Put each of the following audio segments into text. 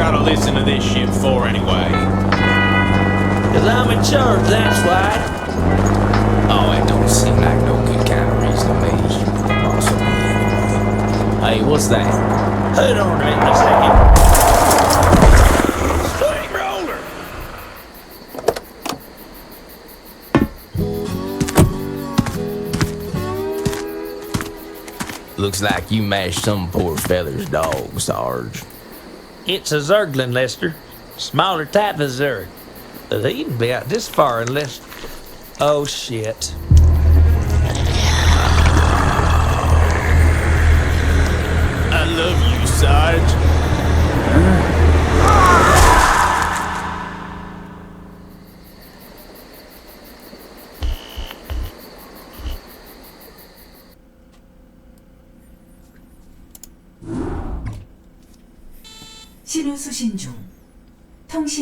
gotta listen to this shit for anyway? Cause I'm in charge, that's why. Oh, it don't seem like no good kind of reason to me. Hey, what's that? Hold on a second. Looks like you mashed some poor feather's dog, Sarge. It's a Zerglin, Lester. Smaller type of Zerg. They can be out this far unless. Oh shit. I love you, Sarge.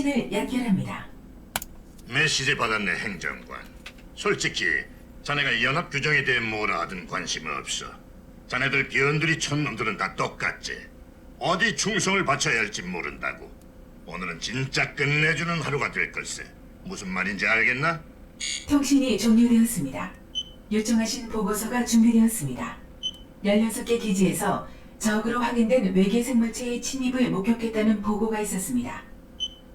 통신을 연결합니다. 메시지 받았네 행정관. 솔직히 자네가 연합 규정에 대해 뭐라 하든 관심 없어. 자네들 비언들이 천 놈들은 다 똑같지. 어디 충성을 바쳐야 할지 모른다고. 오늘은 진짜 끝내주는 하루가 될 걸세. 무슨 말인지 알겠나? 통신이 종료되었습니다. 요청하신 보고서가 준비되었습니다. 16개 기지에서 적으로 확인된 외계 생물체의 침입을 목격했다는 보고가 있었습니다.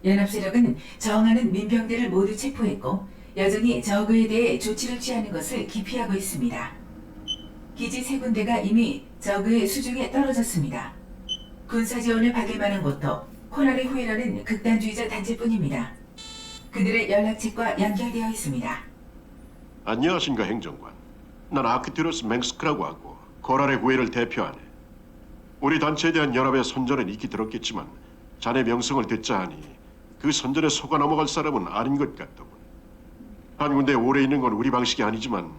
연합 세력은 저항하는 민병대를 모두 체포했고 여전히 적에 대해 조치를 취하는 것을 기피하고 있습니다. 기지 세 군데가 이미 적의 수중에 떨어졌습니다. 군사 지원을 받을 만한 곳도 코랄의 후예라는 극단주의자 단체뿐입니다. 그들의 연락책과 연결되어 있습니다. 안녕하신가 행정관. 난 아크티로스 맹스크라고 하고 코랄의 후예를 대표하네. 우리 단체에 대한 연합의 선전은 익히 들었겠지만 자네 명성을 듣자 하니 그 선전에 속아 넘어갈 사람은 아닌 것 같더군. 한 군데 오래 있는 건 우리 방식이 아니지만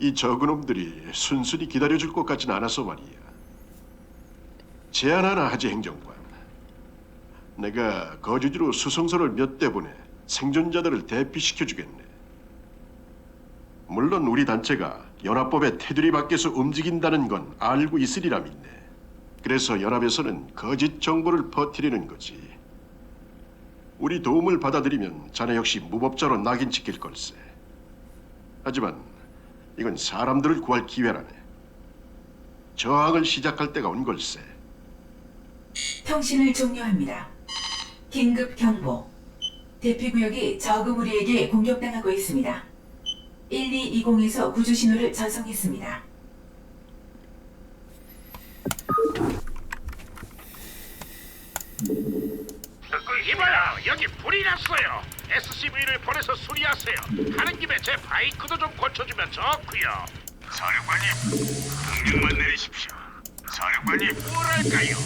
이 적은 놈들이 순순히 기다려줄 것 같진 않아서 말이야. 제안 하나 하지 행정관. 내가 거주지로 수송선을 몇 대 보내 생존자들을 대피시켜 주겠네. 물론 우리 단체가 연합법의 테두리 밖에서 움직인다는 건 알고 있으리라 믿네. 그래서 연합에서는 거짓 정보를 퍼뜨리는 거지. 우리 도움을 받아들이면 자네 역시 무법자로 낙인 찍힐 걸세. 하지만 이건 사람들을 구할 기회라네. 저항을 시작할 때가 온 걸세. 통신을 종료합니다. 긴급 경보. 대피 구역이 적음 우리에게 공격당하고 있습니다. 1220에서 구조 신호를 전송했습니다. 이봐요 여기 불이 났어요. SCV를 보내서 수리하세요. 하는 김에 제 바이크도 좀 고쳐주면 좋고요. 사령관님 명령만 내리십시오. 사령관님 뭐랄까요?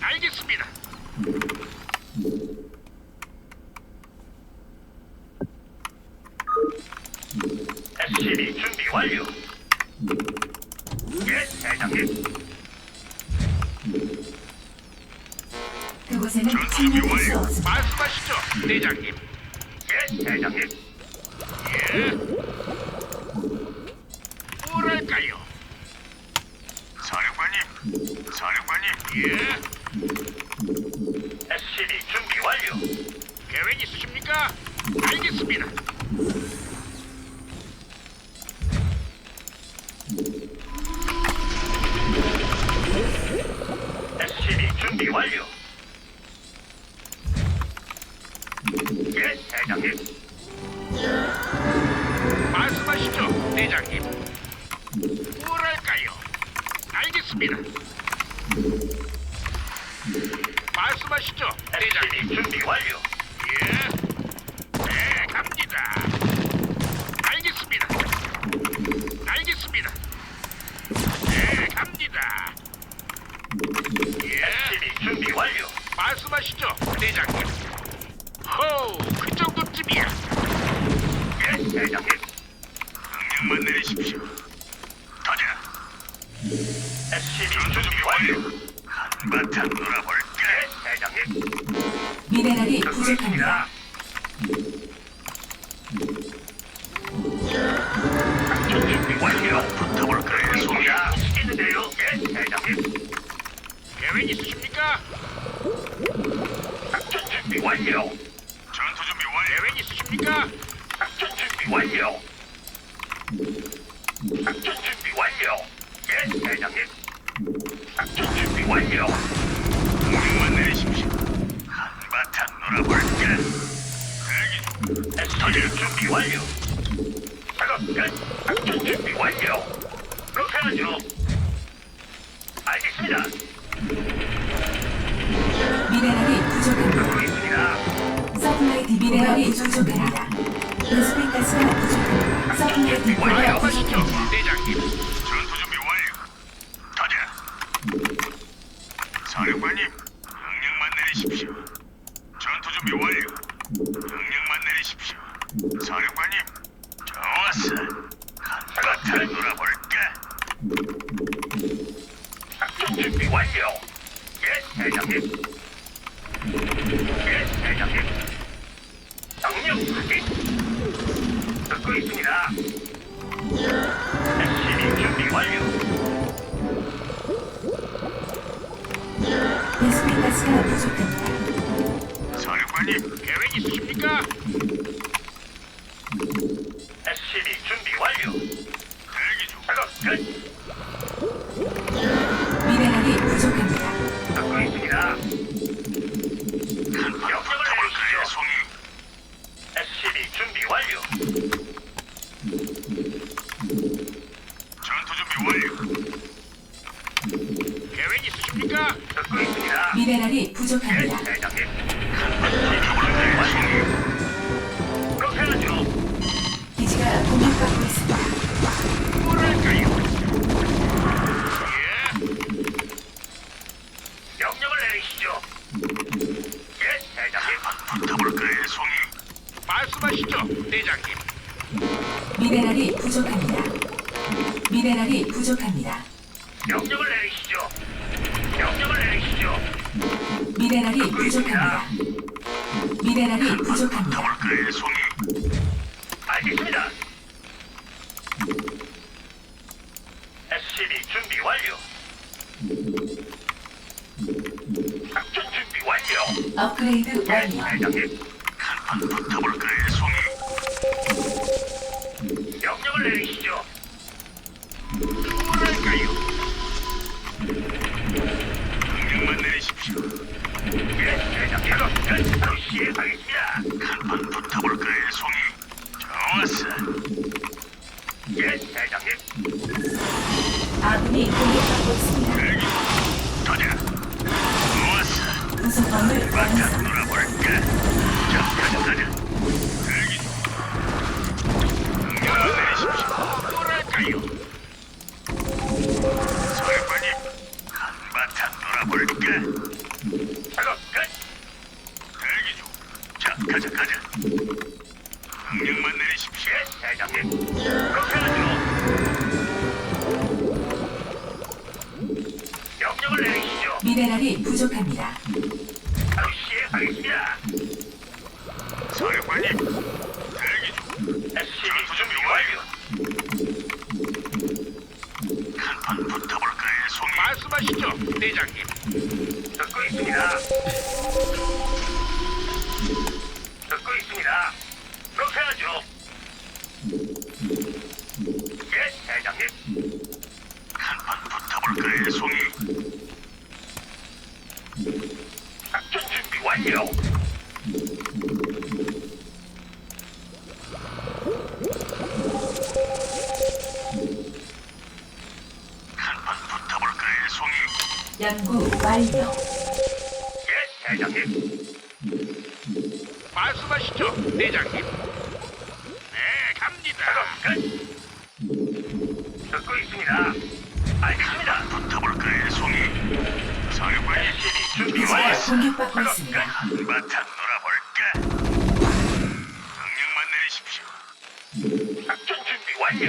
알겠습니다. SCV 준비 완료. 예 대장님 대장님. 예, 대장님. 예. 예, 대장님. 말씀하시죠, 대장님. 뭐랄까요? 알겠습니다. 말씀하시죠, 대장님. 준비 완료. 예. 네, 갑니다. 알겠습니다. 알겠습니다. 네, 갑니다. 예. 준비 완료. 말씀하시죠, 대장님. 호우, 그 정도쯤이야. 예, 대장님. 명령만 내리십시오. 가자. SCV 준비 완료. 한바탕 놀아볼게. 예, 대장님. 미네랄이 부족합니다. 준비 완료. 붙어볼 거예요, 소야. 시키는데요. 예, 대장님. 계획 있으십니까? 작전 준비 완료. 있으십니까? 작전 준비 완료. 작전 준비 완료. 예, 대장님. 작전 준비 완료. 명령만 내리십시오. 한바탕 놀아볼까? 대기. SG 준비 완료. 작업 끝. 작전 준비 완료. 그렇게 하죠. 알겠습니다. 미네랄이 부족합니다. 디비네가 부족합니다. 베스핀 가스가 부족합니다. 서플라이 완료. 부족합니다. 사령관님, 계획 있으십니까? SCV 준비 완료. 대기 중. 작업 끝. 미네랄이 부족합니다. 듣고 있습니다. 명령을 내리시죠. 송이. SCV 준비 완료. 전투 준비 완료. 계획 있으십니까? 듣고 있습니다. 미네랄이 예, 부족합니다. 대장님. 기지가 공격받고. 미네랄이 부족합니다. 미네랄이 부족합니다. 붙어볼까요, 송이? 알겠습니다. SCB 준비 완료. 작전 준비 완료. 업그레이드 완료. 대장님, 한판 시행하겠습니다. 한판 붙어볼까요, 송이? 좋았어. 예, 대장님. 아군이 공격받고 있습니다. 가자. 좋았어. 구성범을 바짝 완성. 대기 중. SCV 준비 완료. 한판 붙어볼까요, 송이? 말씀하시죠, 대장님. 듣고 있습니다. 듣고 있습니다. 그렇게 하죠. 예, 대장님. 한판 붙어볼까요, 송이? 작전 준비 완료. 완료. 예, 대장님. 말씀하시죠, 대장님. 네, 갑니다. 끝. 듣고 있습니다. 알겠습니다. 붙어볼까요, 송이? 사령관님, 준비 완료. 공격받고 있습니다. 한바탕 놀아볼까? 명령만 내리십시오. 작전 준비 완료.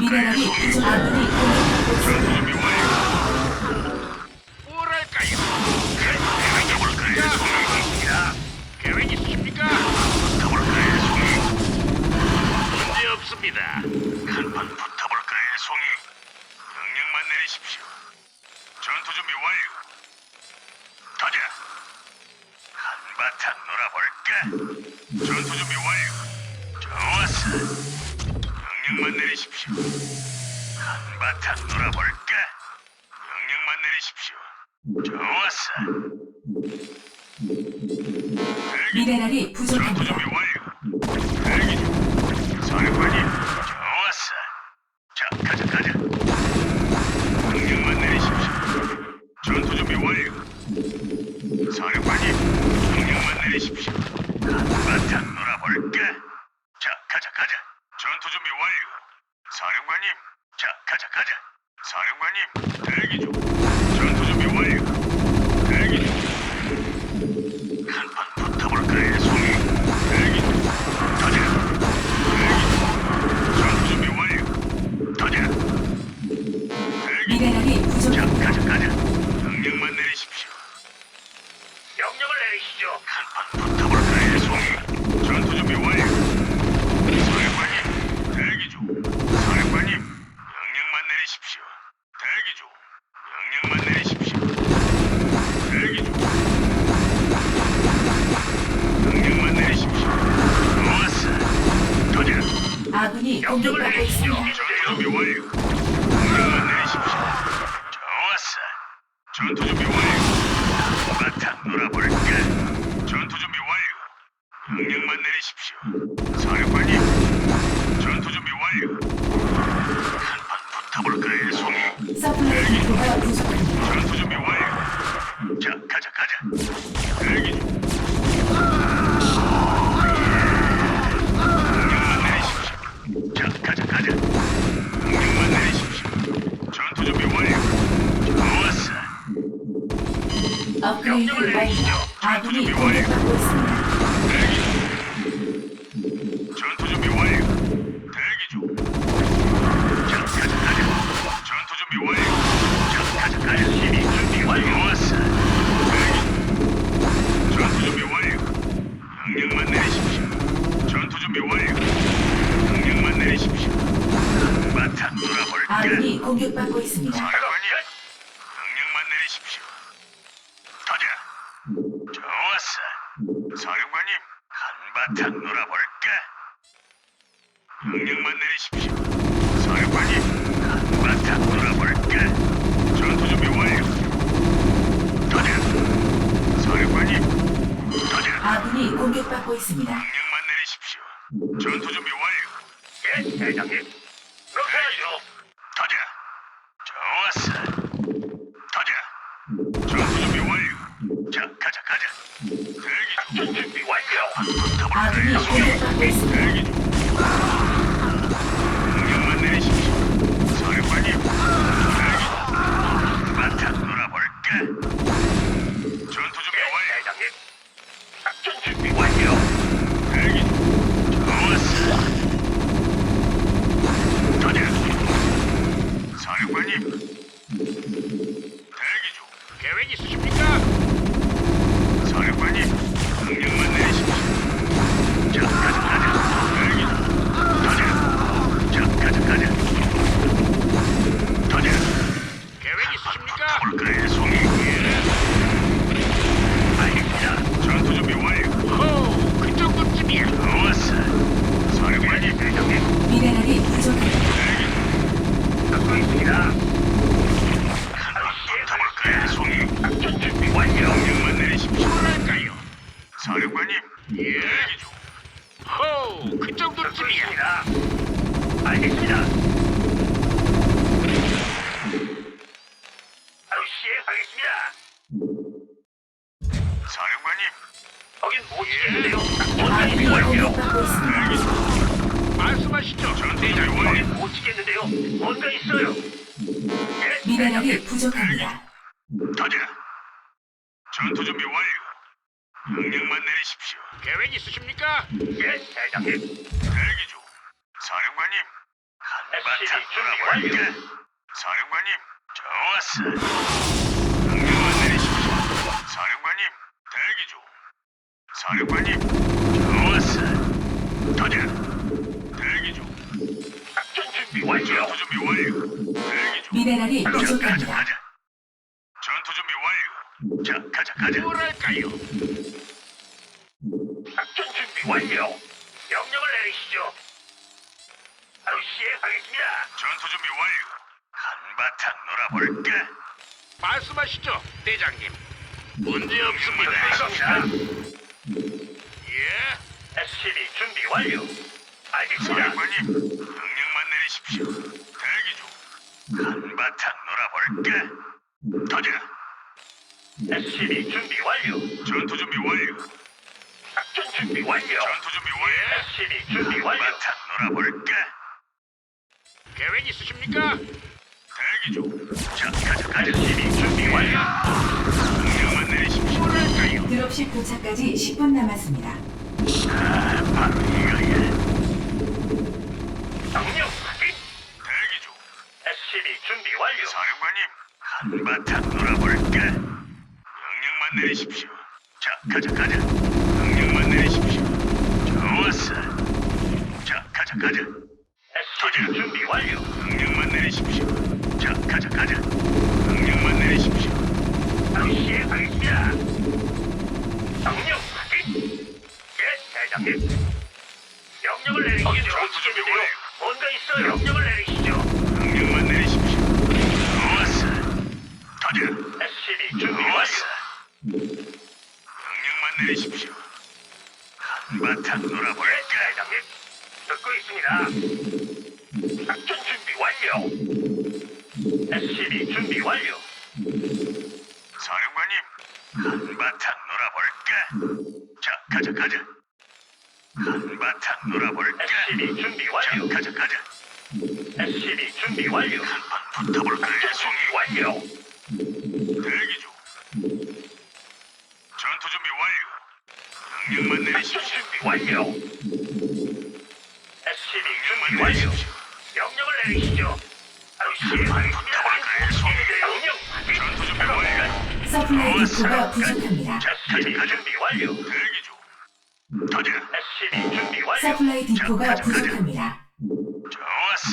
미네랄이? 부족. 아군이 공격받고 있습니다. 준비 완료. 뭐랄까요? 계획해 볼까요, 송이? 자, 계획 있으십니까? 붙어볼까요, 송이? 문제 없습니다. 한판 붙어볼까요, 송이? 명령만 내리십시오. 전투 준비 완료. 한바탕 놀아볼까? 전투 준비 완료. 좋았어. 명령만 내리십시오. 한바탕 놀아볼까? 명령만 내리십시오. 좋았어. 미네랄이 부족합니다. 완료. 대기 중. 사령관님, 좋았어. 자, 가자, 가자. 명령만 내리십시오. 전투 준비 완료. 사령관님, 명령만 내리십시오. 한바탕 놀아볼까? 자, 가자, 가자. 전투 준비 완료. 사령관님, 자, 가자, 가자. 사령관님, 대기 중. 전투 준비 완료. 대기 중. 한판 명령만 내리십시오. 사령관님, 전투 준비 완료. 한판 붙어볼까요, 송이? 서플라이 부족합니다. 전투 준비 완료. 자, 가자, 가자. 대기 중. 명령만 내리십시오. 자, 가자, 가자. 명령만 내리십시오. 전투 준비 완료. 좋았어. 업그레이드 완료. 아군이 공격받고 있습니다. 대기 중. 전투 준비 완료. 대기 중. 자, 가자, 가자. 전투 준비 완료. 자, 가자, 가자. 힘이 준비 완료. 좋았어. 대기 중. 전투 준비 완료. 명령만 내리십시오. 전투 준비 완료. 명령만 내리십시오. 바탕 놀아볼까? 아군이 공격받고 있습니다. 사령관님, 명령만 내리십시오. 터져. 좋았어. 사령관님, 한바탕 놀아볼까? 명령만 내리십시오. 사령관님, 한바탕 놀아볼까? 전투 준비 완료. 터져. 사령관님, 터져. 아군이 공격받고 있습니다. 명령만 내리십시오. 전투 준비 완료. 예, 대장님. 그렇게 하죠. 좋았어. 전투 준비 완료. 자, 가자, 가자. 대기 중. 준비 완료. 아군이 공격받고 있습니다. 대기 중. 명령만 내리십시오. 계획 있으십니까? 예, 대장님. 대기 중. 사령관님. 한바탕 놀아볼까? 사령관님, 좋았어. 명령만 내리십시오. 사령관님, 대기 중. 사령관님, 좋았어. 터져. 대기 중. 작전 준비 완료. 전투 준비 완료. 대기 중. 미네랄이 가자, 부족합니다. 가자. 전투 준비 완료. 자, 가자, 가자. 뭐랄까요? 작전 준비 완료. 명령을 내리시죠. 바로 시행하겠습니다. 전투 준비 완료. 한바탕 놀아볼까? 말씀하시죠, 대장님. 문제 없습니다. 예. SCB 준비 완료. 알겠습니다. 사령관님, 명령만 내리십시오. 대기 중. 한바탕 놀아볼까? 터져. SCB 준비 완료. 전투 준비 완료. 작전 준비 완료. 전투 준비 완료. SCB 준비 완료. 한바탕 놀아볼까? 계획 있으십니까? 대기 중. 자, 가자, 가자. SCB 준비 완료. 명령만 내리십시오. 뭐랄까요? 드롭십 도착까지 10분 남았습니다. 바로 이거야. 명령 확인. 대기 중. SCB 준비 완료. 사령관님, 한바탕 놀아볼까? 명령만 내리십시오. 자, 가자, 가자. 명령만 내리십시오. 좋았어. 자, 가자, 가자. SCB 준비 완료. 명령만 내리십시오. 자, 가자, 가자. 명령만 내리십시오. 바로 시행하겠습니다. 명령 확인. 예, 대장님. 명령을 내리시죠. 전투 준비 완료. 뭔가 있어요. 명령을 내리시죠. 명령만 내리십시오. 좋았어. 터져. SCB 준비 완료. 명령만 내리십시오. 한바탕 놀아볼까? 대장님. 있습니다. 작전 준비 완료. SCB 준비 완료. 사령관님, 한바탕 놀아볼까? 자, 가자, 가자. 한바탕 놀아볼까? SCB 준비 완료. 자, 가자, 가자. SCB 준비 완료. 한판 붙어볼까? 송이 완료. 대기 중. 전투 준비 완료. 명령만 내리십시오. 준비 완료. SCB 준비 완료. 명령을 내리시죠. 바로 시행하겠습니다. 명령. 전투 준비 완료. 서플라이 디포가 부족합니다. SCB 준비 완료. 대기 중. 터져. SCB 준비 완료. 서플라이 디포가 자, 가자, 가자. 부족합니다. 좋았어.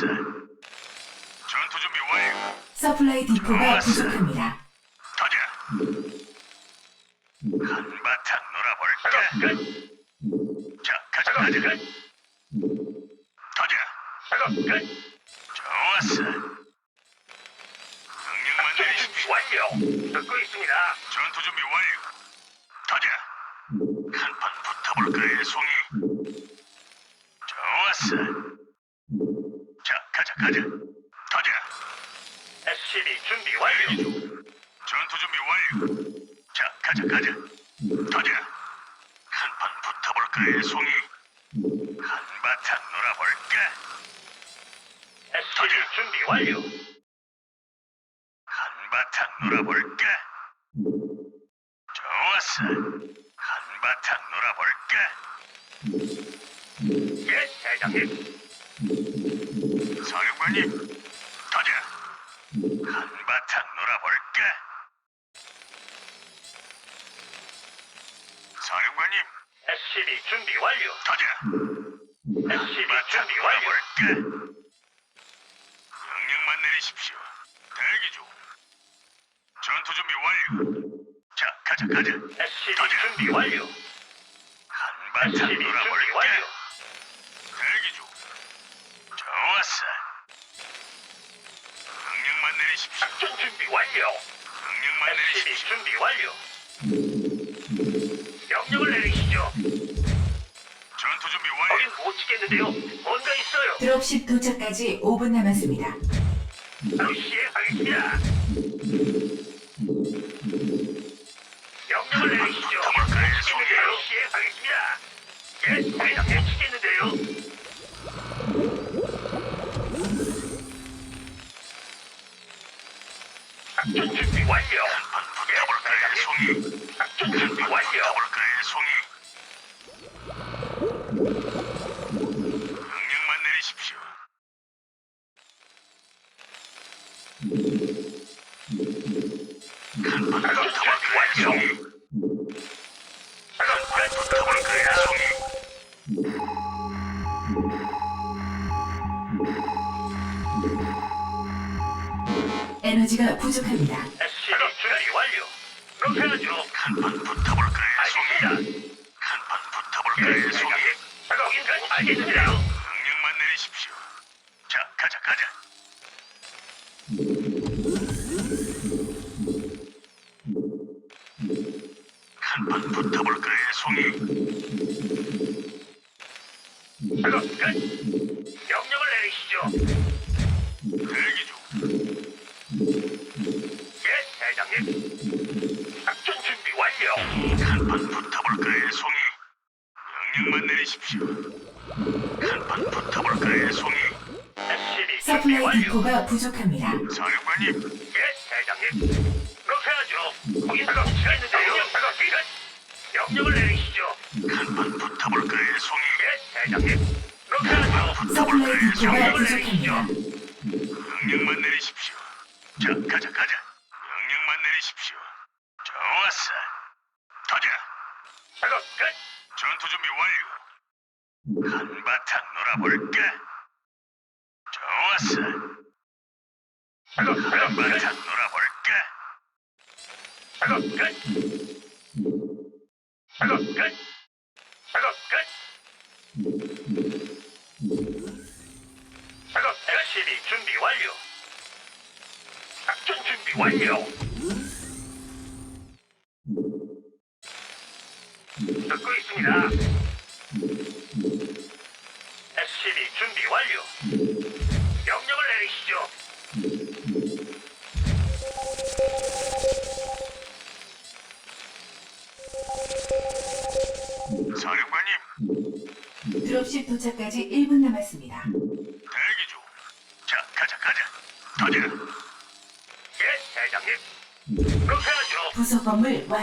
전투 준비 완료. 서플라이 디포가 부족합니다. 터져. 한바탕 놀아볼까? 자, 가자, 가자. 터져. 좋았어. 명령만 내리십시오. 완료. 듣고 있습니다. 전투 준비 완료. 터져. 한판 붙어볼까요, 송이? 좋았어. 자, 가자, 가자. 터져. SCB 준비 완료. 전투 준비 완료. 자, 가자, 가자. 터져. 한판 붙어볼까요, 송이? 한바탕 놀아볼까? SCB 준비 완료. 한바탕 놀아볼까? 좋았어. 한바탕 놀아볼까? 예, 대장님. 사령관님, 터져. 한바탕 놀아볼까? 사령관님, SCB 준비 완료. 터져. SCB 준비 완료. 볼까? 명령만 내리십시오. 대기 중. 전투 준비 완료. 자, 가자, 가자. SCB 준비 완료. 한바탕 놀아볼까? 대기 중. 좋았어. 명령만 내리십시오. 작전 준비 완료. 명령만 내리십시오. 준비 완료. 명령을 내리시죠. 전투 준비 완료. 거긴 못 지겠는데요. 뭔가 있어요. 드롭십 도착까지 5분 남았습니다. 바로 시행하겠습니다. 명령을 내리시죠. 더블클의 송이에요. 시행하겠습니다. 예, 대장님 치겠는데요. 작전 준비 완료. 더블클의 송 에너지가 부족합니다. SCV 준비 완료. 그렇게 하죠. 명령만 내리십시오. 간판 붙어볼 그의 송이. SCB 준비 서플라이 완료. 디포가 부족합니다. 사령관님. 예, 대장님. 그렇게 하죠. 거기 작업 시간 있는데요. 명령 작업 시간. 명령을 내리시죠. 간판 붙어볼 그의 송이. 예, 대장님. 그렇게 하죠. 서플라이 디포가 명령을 부족합니다. 명령만 내리십시오. 자, 가자, 가자. 명령만 내리십시오. 좋았어. 터져. 작업 끝. 전투 준비 완료. 한바탕 놀아볼까? 좋았어. 한바탕 놀아볼까? 작업 끝. 작업 끝. 작업 끝. 작업 SCB 준비 완료. 작전 준비 완료.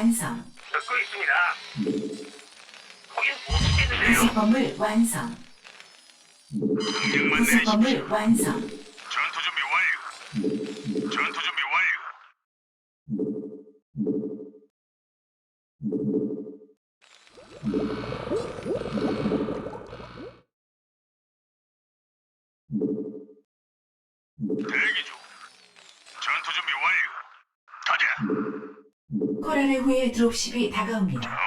완성. 듣고 있습니다. 거긴 못 치겠는데요. 건물 완성. 명령만 부속 내리십시오. 건물 완성. 전투 준비 완료. 전투 후예 드롭십이 다가옵니다.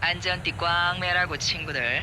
안전띠 꽝 매라고 친구들.